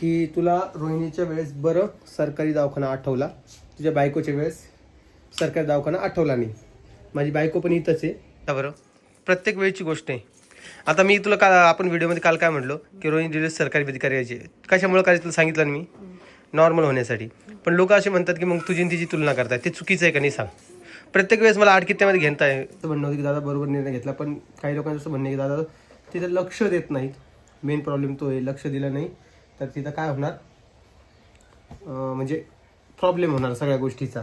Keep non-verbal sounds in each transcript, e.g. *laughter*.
की तुला रोहिणीच्या वेळेस बरं सरकारी दवाखाना आठवला. तुझ्या बायकोच्या वेळेस सरकारी दवाखाना आठवला नाही. माझी बायको पण इथंच आहे. का बरं? प्रत्येक वेळची गोष्ट आहे. आता मी तुला काल आपण व्हिडिओमध्ये काल काय म्हणलो की रोहिणी डिलेस सरकारी मध्ये करायची कशामुळे करायचं तुला सांगितलं ना मी? नॉर्मल होण्यासाठी. पण लोक असे म्हणतात की मग तुझी आणि तिची तुलना करताय. ते चुकीचं आहे का नाही सांग. प्रत्येक वेळेस मला आठ कित्यामध्ये घेता आहे असं म्हणणं होतं की दादा बरोबर निर्णय घेतला पण काही लोकांचं असं म्हणणं की दादा तिथं लक्ष देत नाहीत. मेन प्रॉब्लेम तो आहे. लक्ष दिलं नाही. तर तिथं काय होणार? म्हणजे प्रॉब्लेम होणार सगळ्या गोष्टीचा.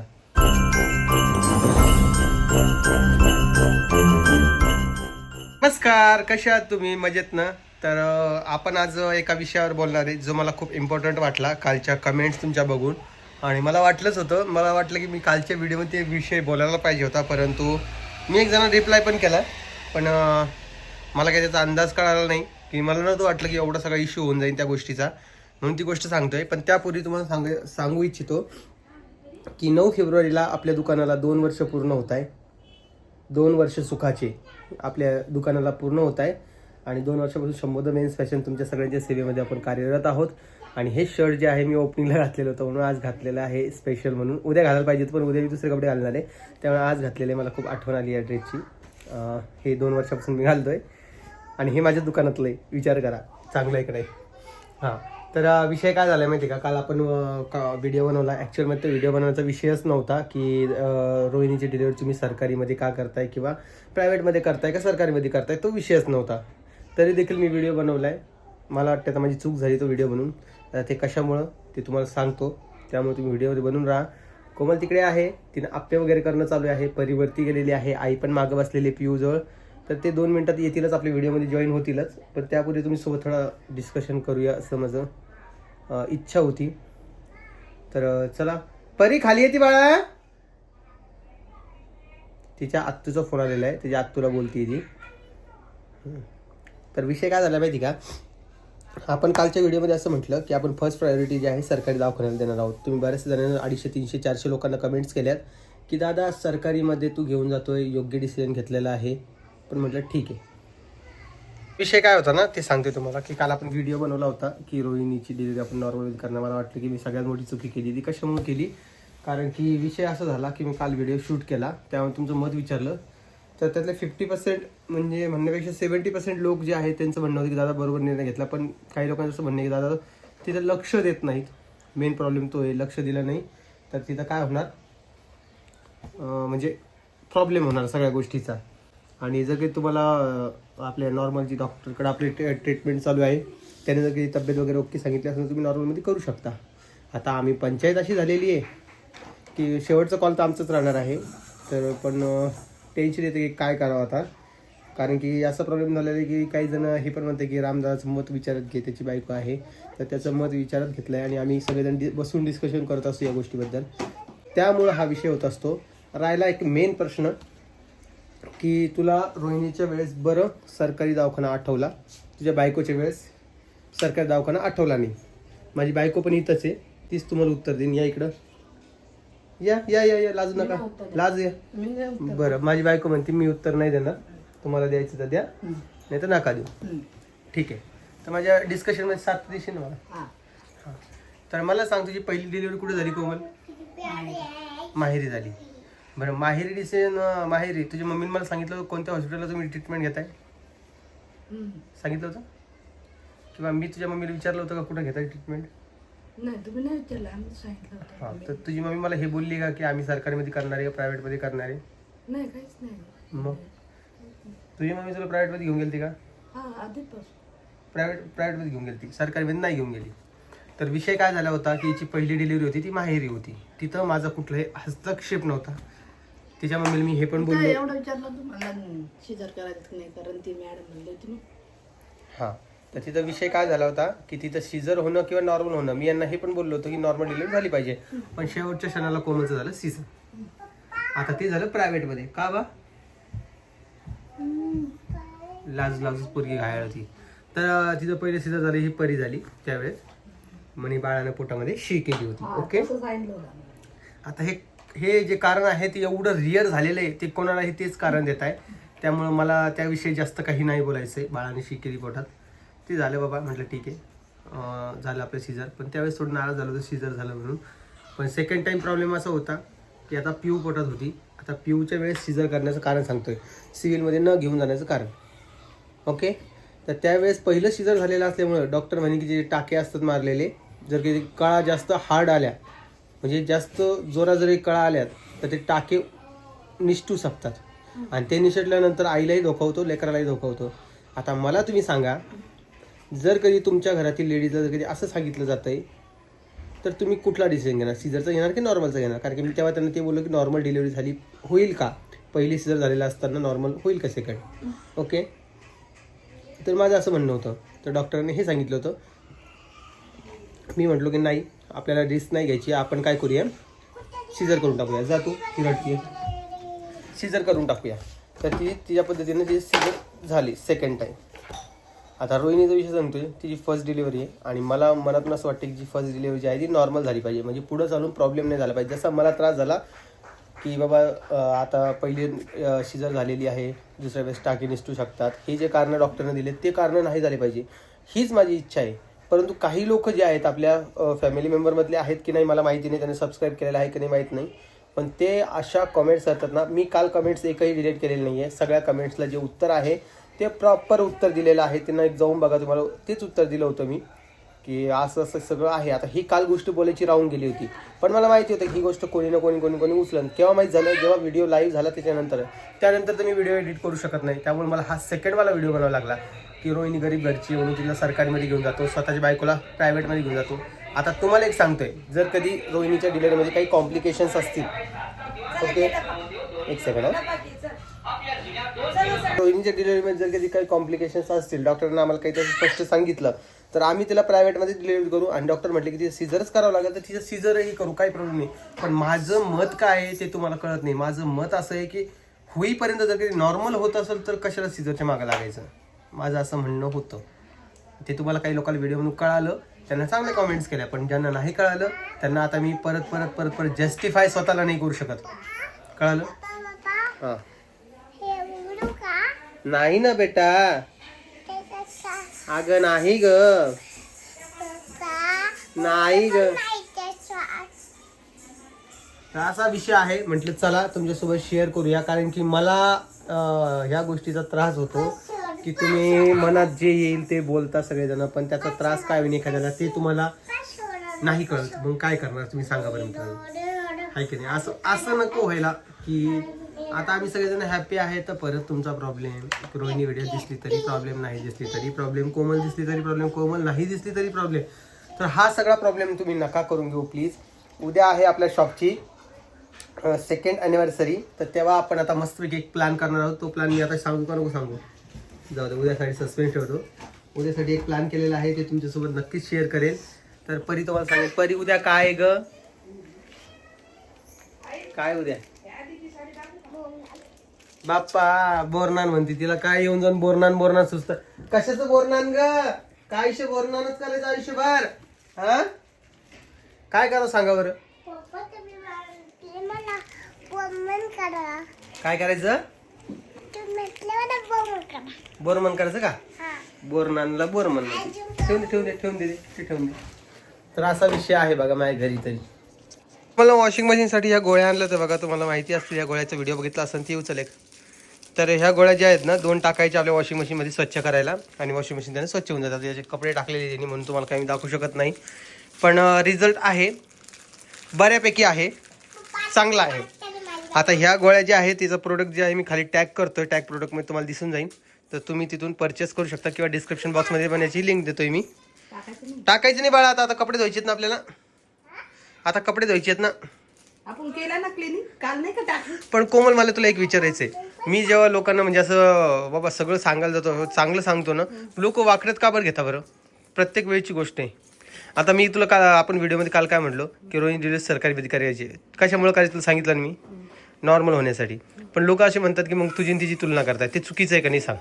नमस्कार कशा आहात तुम्ही? मजेत ना? तर आपण आज एका विषयावर बोलणार आहे जो मला खूप इम्पॉर्टंट वाटला कालच्या कमेंट्स तुमच्या बघून. आणि मला वाटलंच होतं मला वाटलं की मी कालच्या व्हिडिओमध्ये ते विषय बोलायला पाहिजे होता परंतु मी एक जण रिप्लाय पण केला. पण मला काही त्याचा अंदाज कळाला नाही. की मला नव्हतं वाटलं की एवढा सगळा इश्यू होऊन जाईल त्या गोष्टीचा. म्हणून ती गोष्ट सांगतोय. पण त्यापूर्वी तुम्हाला सांग सांगू इच्छितो की नऊ फेब्रुवारीला आपल्या दुकानाला दोन वर्ष पूर्ण होत आहे दोन वर्ष सुखाचे आपल्या दुकानाला पूर्ण होत आहे आणि दोन वर्षापासून शंभर मेन्स फॅशन तुमच्या सगळ्यांच्या सेवेमध्ये आपण कार्यरत आहोत. आणि हे शर्ट जे आहे मी ओपनिंगला घातलेलं होतं म्हणून आज घातलेलं आहे स्पेशल म्हणून. उद्या घालायला पाहिजे पण उद्या मी दुसरे कपडे घालणार आहे. त्यामुळे आज घातलेले मला खूप आठवण आली या ड्रेसची हे दोन वर्षापासून मी घालतो आहे आणि हे माझ्या दुकानातलं आहे. विचार करा. चांगलं आहे इकडे नाही? हां. तर विषय काय झाला माहिती आहे का? काल आपण व्हिडिओ बनवला. ॲक्च्युअलमध्ये तो व्हिडिओ बनवण्याचा विषयच नव्हता की रोहिणीची डिलिव्हरी तुम्ही सरकारीमध्ये का करताय किंवा प्रायव्हेटमध्ये करताय का सरकारीमध्ये करताय तो विषयच नव्हता. तरी देखील मी व्हिडिओ बनवला आहे मला वाटतं आता माझी चूक झाली तो व्हिडिओ बनवून ते कशामुळं? ते तुम्हाला सांगतो. त्यामुळे तुम्ही व्हिडिओमध्ये बनवून राहा. कोमल तिकडे आहे. तिने आप्पे वगैरे करणं चालू आहे. परिवर्ती गेलेली आहे. आई पण मागं बसलेली पियूजवळ तर ते दोन मिनटात येतीलच आपल्या व्हिडिओमध्ये जॉईन होतीलच. पण त्यापूर्वी तुम्ही सोबत थोडं डिस्कशन करूया असं माझं इच्छा होती. तर चला. परी खाली येते बाळा. तिच्या आत्तूचा फोन आलेला आहे. तिच्या आत्तूला बोलते ती. तर विषय काय झाला माहिती का? आपण कालच्या व्हिडिओमध्ये असं म्हटलं की आपण फर्स्ट प्रायोरिटी जी आहे सरकारी दवाखान्याला देणार आहोत. तुम्ही बऱ्याच जणांना अडीचशे तीनशे चारशे लोकांना कमेंट्स केल्यात की दादा सरकारीमध्ये तू घेऊन जातोय योग्य डिसिजन घेतलेला आहे. पण म्हटलं ठीक आहे. विषय काय होता ना ते सांगते तुम्हाला की काल आपण व्हिडिओ बनवला होता की रोहिणीची डिलिव्हरी आपण नॉर्मल करणं मला वाटलं की मी सगळ्यात मोठी चुकी केली ती कशामुळे केली? कारण की विषय असा झाला की मी काल व्हिडिओ शूट केला. त्यामुळे तुमचं मत विचारलं. तर त्यातले फिफ्टी पर्सेंट म्हणजे म्हणण्यापेक्षा सेवन्टी पर्सेंट लोक जे आहेत त्यांचं म्हणणं होतं की दादा बरोबर निर्णय घेतला. पण काही लोकांचं असं म्हणणं की दादा तिथं लक्ष देत नाहीत. मेन प्रॉब्लेम तो आहे लक्ष दिलं नाही. तर तिथं काय होणार? म्हणजे प्रॉब्लेम होणार सगळ्या गोष्टीचा. आणि जर काही तुम्हाला आपल्या नॉर्मल जी डॉक्टरकडे आपली ट्रीटमेंट चालू आहे त्याने जर काही तब्येत वगैरे ओके सांगितली असेल तुम्ही नॉर्मलमध्ये करू शकता. आता आम्ही पंचायत अशी झालेली आहे की शेवटचा कॉल तर आमचाच राहणार आहे. तर पण टेन्शन येते की काय करावं आता. कारण की असा प्रॉब्लेम झालेला आहे की काही जण हे पण म्हणते की रामदाचं मत विचारत घे त्याची बायको आहे. तर त्याचं मत विचारत घेतलं आहे आणि आम्ही सगळेजण डि बसून डिस्कशन करत असतो या गोष्टीबद्दल. त्यामुळं हा विषय होत असतो. राहिला एक मेन प्रश्न. की तुला रोहिणीच्या वेळेस बरं सरकारी दवाखाना आठवला? तुझ्या बायकोच्या वेळेस सरकारी दवाखाना आठवला नाही. माझी बायको पण इथंच आहे. तीच तुम्हाला उत्तर देईन. या इकडं. या या या या. लाजू नका. लाज या. बरं माझी बायको म्हणते मी उत्तर नाही देणार. तुम्हाला द्यायचं तर द्या. नाही तर नका देऊ. ठीक आहे. तर माझ्या डिस्कशनमध्ये सात दिवशी ना मला? हां. तर मला सांग तुझी पहिली डिलिव्हरी कुठे झाली कोमल? माहेरी झाली. बरं माहेरी डिसिजन माहेरी. तुझ्या मम्मीने मला सांगितलं होतं कोणत्या हॉस्पिटलला तुम्ही ट्रीटमेंट घेताय? सांगितलं होतं? किंवा मी तुझ्या मम्मीला विचारलं होतं का कुठं घेताय ट्रीटमेंट नाही तुम्ही नाही विचारलं आम्ही सांगितलं हां होतं तर तुझी मम्मी मला हे बोलली का की आम्ही सरकारीमध्ये करणार आहे का प्रायव्हेटमध्ये करणार आहे? नाही काहीच नाही. मग? तुझी मम्मी तुला प्रायव्हेटमध्ये घेऊन गेली का? हा आधीपासून. प्रायव्हेट प्रायव्हेटमध्ये घेऊन गेली सरकारीमध्ये नाही घेऊन गेली. तर विषय काय झाला होता की हिची पहिली डिलिव्हरी होती ती माहेरी होती. तिथं माझा कुठलाही हस्तक्षेप नव्हता. तिच्या मम्मीला मी हे पण बोललो. एवढं विचारलं तुम्हाला शेजार करायचं की नाही? कारण ती मॅडम म्हणली होती ना. हां. तर तिथं विषय काय झाला होता की तिथं सिझर होणं किंवा नॉर्मल होणं मी यांना हे पण बोललो होतो की नॉर्मल डिलिव्हरी झाली पाहिजे. पण शेवटच्या क्षणाला कोमलचं झालं सिझर. आता ते झालं प्रायव्हेटमध्ये. का बा? लाज लाजूच पोरगी घायल होती. तर अं, तिथं पहिले सिझर झाली ही परी झाली त्यावेळेस. म्हणे बाळानं पोटामध्ये शी केली होती. ओके? असं सांगितलं होतं. आम्हाला. आता हे हे जे कारण आहे ते एवढं रिअर झालेलं आहे ते कोणालाही तेच कारण देत आहे. त्यामुळं मला त्याविषयी जास्त काही नाही बोलायचं आहे बाळाने शिकेली पोटात ते झालं बाबा म्हटलं ठीक आहे. झालं आपलं सीझर पण त्यावेळेस थोडं नाराज झालं होतं सीझर झालं म्हणून. पण सेकंड टाईम प्रॉब्लेम असा होता की आता पिऊ पोटात होती. आता पिऊच्या वेळेस सीझर करण्याचं कारण सांगतोय. सिव्हिलमध्ये न घेऊन जाण्याचं कारण. ओके तर त्यावेळेस पहिलं सीझर झालेलं असल्यामुळं डॉक्टर म्हणे की जे टाके असतात मारलेले जर की कळा जास्त हार्ड आल्या म्हणजे जास्त जोरा जरी कळा आल्यात तर ते टाके निष्ठू शकतात आणि ते निसटल्यानंतर आईलाही धोका होतो लेकरालाही धोका होतो. आता मला तुम्ही सांगा जर कधी तुमच्या घरातील लेडीजला जर कधी असं सांगितलं जातंय तर तुम्ही कुठला डिसिजन घेणार? सीझरचा घेणार की नॉर्मलचा घेणार? कारण की मी तेव्हा त्यांना ते बोललो की नॉर्मल डिलिव्हरी झाली होईल का? पहिली सीझर झालेला असताना नॉर्मल होईल का सेकंड ओके तर माझं असं म्हणणं होतं. तर डॉक्टरांनी हे सांगितलं होतं. मी म्हटलो की नाही आपल्याला रिस्क नाही घ्यायची. आपण काय करूया? शिजर करून टाकूया. जा तू ती रडतीये. शिजर करून टाकूया. तर ती तिच्या पद्धतीने ती सिजर झाली सेकंड टाईम आता रोहिणीचा विषय सांगतो तिची फर्स्ट डिलिव्हरी आहे. आणि मला मनातून असं वाटतं की जी फर्स्ट डिलिव्हरी जी आहे ती नॉर्मल झाली पाहिजे. म्हणजे पुढं चालून प्रॉब्लेम नाही झाला पाहिजे. जसा मला त्रास झाला की बाबा आता पहिली शिजर झालेली आहे. दुसऱ्या वेळेस टाकी निसटू शकतात. हे जे कारणं डॉक्टरने दिले ते कारणं नाही झाले पाहिजे. हीच माझी इच्छा आहे. परंतु काही लोक जे आहेत आपल्या फॅमिली मेंबरमधले आहेत की नाही मला माहिती नाही त्यांनी सबस्क्राईब केलेलं आहे की नाही माहीत नाही. पण ते अशा कमेंट्स करतात ना मी काल कमेंट्स एकही डिलीट केलेले नाही आहे सगळ्या कमेंट्सला जे उत्तर आहे ते प्रॉपर उत्तर दिलेलं आहे. त्यांना एक जाऊन बघा तुम्हाला तेच उत्तर दिलं होतं मी की असं असं सगळं आहे. आता ही काल गोष्ट बोलायची राहून गेली होती. पण मला माहिती होतं ही गोष्ट कोणी ना कोणी कोणी कोणी उचलन. केव्हा माहीत झालं जेव्हा व्हिडिओ लाईव्ह झाला त्याच्यानंतर. त्यानंतर तर मी व्हिडिओ एडिट करू शकत नाही. त्यामुळे मला हा सेकंडवाला व्हिडिओ बनवावा लागला. की रोहिणी गरीब घरची म्हणून तिला सरकारमध्ये घेऊन जातो स्वतःच्या बायकोला प्रायव्हेटमध्ये घेऊन जातो. आता तुम्हाला एक सांगतोय जर कधी रोहिणीच्या डिलेवरीमध्ये काही कॉम्प्लिकेशन्स असतील ओके एक सेकंड रोहिणीच्या डिलेवरीमध्ये जर कधी काही कॉम्प्लिकेशन्स असतील डॉक्टरने आम्हाला काही त्याचं स्पष्ट सांगितलं तर आम्ही तिला प्रायव्हेटमध्ये डिलिव्हरी करू आणि डॉक्टर म्हटले की तिचं सीझरच करावं लागेल तर तिचं सीझरही करू काही प्रॉब्लेम नाही. पण माझं मत काय आहे ते तुम्हाला कळत नाही. माझं मत असं आहे की होईपर्यंत जर कधी नॉर्मल होत असेल तर कशाला सीझरच्या मागं लागायचं? माझं असं म्हणणं होतं. ते तुम्हाला काही लोकांना व्हिडिओमधून कळालं त्यांना चांगले कॉमेंट्स केल्या पण ज्यांना नाही कळालं त्यांना आता मी परत परत परत परत जस्टिफाय स्वतःला नाही करू शकत. कळालं? हां. नाही ना बेटा. अगं नाही ग. नाही ग. असा विषय आहे. म्हटलं चला तुमच्यासोबत शेअर करूया. कारण की मला ह्या गोष्टीचा त्रास होतो. की तुम्ही मनात जे येईल ते बोलता सगळेजण पण त्याचा त्रास काय होईल एखाद्याला ते तुम्हाला नाही कळत. मग काय करणार तुम्ही सांगा बरं मित्रांनो. आहे की नाही? असं असं नको व्हायला की आता आम्ही सगळेजण हॅपी आहे तर परत तुमचा प्रॉब्लेम रोहिणी व्हिडिओ दिसली तरी प्रॉब्लेम नाही दिसली तरी प्रॉब्लेम कोमल दिसली तरी प्रॉब्लेम कोमल नाही दिसली तरी प्रॉब्लेम तर हा सगळा प्रॉब्लेम तुम्ही नका करून घेऊ प्लीज उद्या आहे आपल्या शॉपची सेकंड अॅनिव्हर्सरी तर तेव्हा आपण आता मस्तपैकी एक प्लॅन करणार आहोत. तो प्लॅन मी आता सांगू का नको सांगू? जाऊ दे उद्यासाठी सस्पेन्स ठेवतो. उद्यासाठी एक प्लॅन केलेला आहे ते तुमच्यासोबत नक्कीच शेअर करेल तर परी तुम्हाला सांगेल परी उद्या काय ग? काय उद्या? बाप्पा बोरनान म्हणते तिला काय येऊन जाऊन बोरनान बोरनान सुचत. कशाचं बोरनान ग? काय आयुष्य बोरनानच करायचं आयुष्यभर? हा? काय करा सांगा बरं. काय करायचं? बोरमन करायचं का? बोरनानला बोरमन. ठेवून दे ठेवून दे ठेवून दे ते ठेवून दे. तर असा विषय आहे बघा माझ्या घरी तरी. मला वॉशिंग मशीनसाठी ह्या गोळ्या आणल्या तर बघा तुम्हाला माहिती असते या गोळ्याचा व्हिडिओ बघितला असेल ती उचल एक. तर ह्या गोळ्या ज्या आहेत ना दोन टाकायच्या आपल्या वॉशिंग मशीनमध्ये स्वच्छ करायला. आणि वॉशिंग मशीन त्याने स्वच्छ होऊन जातात. याचे कपडे टाकलेले त्यांनी म्हणून तुम्हाला काही दाखवू शकत नाही. पण रिझल्ट आहे. बऱ्यापैकी आहे. चांगला आहे. आता ह्या गोळ्या ज्या आहेत तिचं प्रोडक्ट जे आहे मी खाली टॅग करतोय. टॅग प्रोडक्टमध्ये तुम्हाला दिसून जाईल. तर तुम्ही तिथून परचेस करू शकता किंवा डिस्क्रिप्शन बॉक्समध्ये पण याची लिंक देतोय मी. टाकायचं नाही बाळा आता आता कपडे धुवायचे आहेत ना आपल्याला? आता कपडे धुवायचे आहेत ना? आपण केलं ना क्लिनिक काल नाही का टाकलं? पण कोमल मला तुला एक विचारायचंय. मी जेव्हा लोकांना म्हणजे असं बाबा सगळं सांगायला जातो चांगलं सांगतो ना लोक वाकड्यात का बरं घेता बरं? प्रत्येक वेळची गोष्ट आहे. आता मी तुला काल आपण व्हिडिओमध्ये काल काय म्हणलो की रोहिणी डिलिव्हरी सरकारी अधिकारी यायची कशामुळे करायचं तुला सांगितलं ना मी? नॉर्मल होण्यासाठी. पण लोक असे म्हणतात की मग तुझी तिची तुलना करताय. ते चुकीचं आहे का नाही सांग.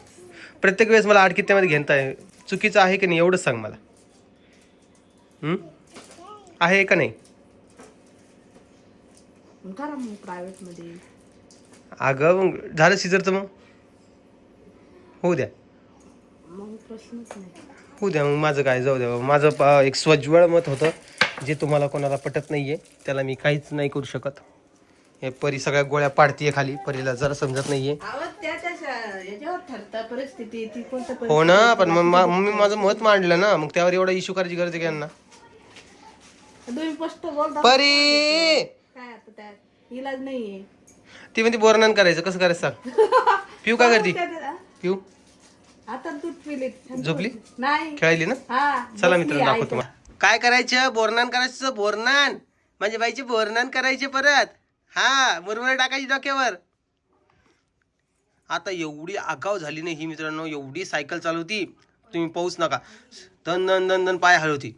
प्रत्येक वेळेस मला आठ कित्त्यामध्ये घेताय चुकीचं आहे की नाही एवढंच सांग मला? आहे का नाही? अगं मग झालं सिजरचं मग? होऊ द्या. नाही. होऊ द्या मग माझं काय? जाऊ द्या. माझं एक स्वज्वळ मत होतं. जे तुम्हाला कोणाला पटत नाहीये त्याला मी काहीच नाही करू शकत. हे परी सगळ्या गोळ्या पाडतीये खाली. परीला जरा समजत नाहीये. हो ना पण मग मा- माझं मत मांडलं ना मग त्यावर एवढा इश्यू करायची गरज आहे यांना? परी! इलाज नाहीये. ती म्हणते बोरनान करायचं कसं करायचं सांग. *laughs* पिऊ काय करते पिऊ? आता दूध पिले. झोपली? नाही. खेळायली ना? हा चला मित्रांनो दाखवतो तुम्हाला. काय करायचं? बोरनान करायचं बोरनान. म्हणजे बाईचे बोरनान करायचे परत. हा मुरमुरे टाकायची डोक्यावर. आता एवढी आगाव झाली नाही ही मित्रांनो एवढी सायकल चालवती तुम्ही पाऊस नका. दन दन दन दन पाय हलवती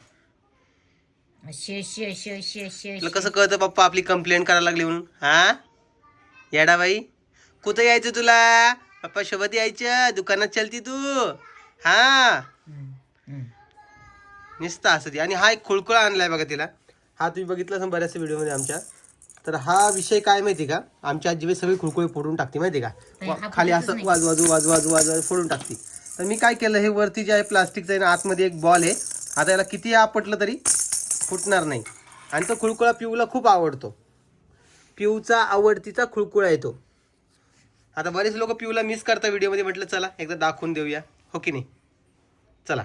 तुला कसं कळतं पप्पा आपली कंप्लेंट करायला लागली म्हणून? हा? येडा बाई कुठं यायचं तुला? पप्पा सोबत यायचं दुकानात चलती तू. हा? नुसतं असं ती आणि हा एक खुळखुळा आणलाय बघा तिला. हा तुम्ही बघितला बऱ्याचशा व्हिडिओमध्ये आमच्या. तर हा विषय काय माहिती का? आमच्या आजीबाई सगळी खुळखुळे फोडून टाकते माहिती का? वा- खाली असं वाजू वाजू वाजू वाजू वाजू फोडून टाकते. तर मी काय केलं हे वरती जे आहे प्लास्टिकचं आहे ना आतमध्ये एक बॉल आहे. आता याला किती आपटलं तरी फुटणार नाही. आणि तो खुळखुळा पिऊला खूप आवडतो. पिऊचा आवडतीचा खुळखुळा आहे तो. आता बरेच लोक पिऊला मिस करता व्हिडिओमध्ये म्हटलं चला एकदा दाखवून देऊया. हो की नाही? चला.